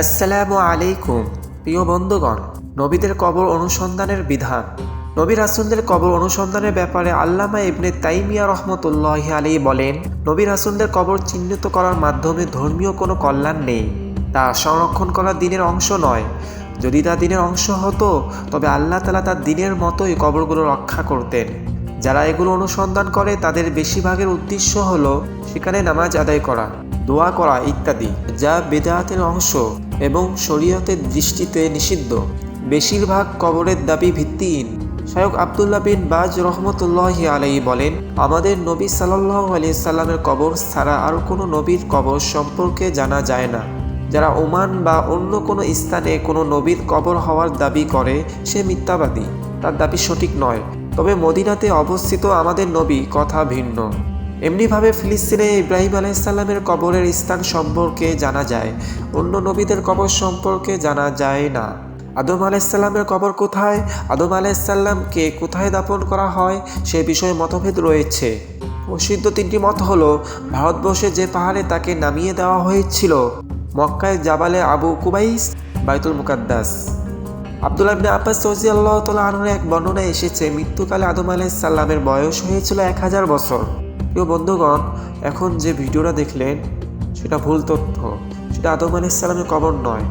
আসসালামু আলাইকুম, প্রিয় বন্ধুগণ। নবীদের কবর অনুসন্ধানের বিধান। নবী রাসুলদের কবর অনুসন্ধানের ব্যাপারে আল্লামা ইবনে তাইমিয়া রহমতুল্লাহ আলী বলেন, নবী রাসুলদের কবর চিহ্নিত করার মাধ্যমে ধর্মীয় কোনো কল্যাণ নেই। তা সংরক্ষণ করা দিনের অংশ নয়। যদি তা দিনের অংশ হতো, তবে আল্লাহ তালা তার দিনের মতোই কবরগুলো রক্ষা করতেন। যারা এগুলো অনুসন্ধান করে, তাদের বেশিরভাগের উদ্দেশ্য হলো সেখানে নামাজ আদায় করা, দোয়া করা ইত্যাদি, যা বেদায়াতের অংশ এবং শরীয়তের দৃষ্টিতে নিষিদ্ধ। বেশিরভাগ কবরের দাবি ভিত্তিহীন। শায়ক আবদুল্লাহ বিন বাজ রহমতুল্লাহ আলাই বলেন, আমাদের নবী সাল্লাহ আলিয়া সাল্লামের কবর ছাড়া আর কোনো নবীর কবর সম্পর্কে জানা যায় না। যারা ওমান বা অন্য কোনো স্থানে কোনো নবীর কবর হওয়ার দাবি করে, সে মিথ্যাবাদী। তার দাবি সঠিক নয়। তবে মদিনাতে অবস্থিত আমাদের নবী কথা ভিন্ন। এমনিভাবে ফিলিস্তিনে ইব্রাহিম আলাইসাল্লামের কবরের স্থান সম্পর্কে জানা যায়, অন্য নবীদের কবর সম্পর্কে জানা যায় না। আদম আলাইসাল্লামের কবর কোথায়? আদম আলাইসাল্লামকে কোথায় দাপন করা হয়? সে বিষয়ে মতভেদ রয়েছে। প্রসিদ্ধ তিনটি মত হলো, ভারতবর্ষে যে পাহাড়ে তাকে নামিয়ে দেওয়া হয়েছিল, মক্কায় জাবালে আবু কুবাইস, বাইতুল মুকাদ্দাস। আবদুল্লাহ আবনে আব্বাস সৌজি আল্লাহ তালা আনুর এক বর্ণনায় এসেছে, মৃত্যুকালে আদম আলাইসাল্লামের বয়স হয়েছিল এক হাজার বছর। প্রিয় বন্ধুগণ, এখন যে ভিডিওটা দেখলেন, সেটা ভুল তথ্য। সেটা আদম আলাইসাল্লামের কবর নয়।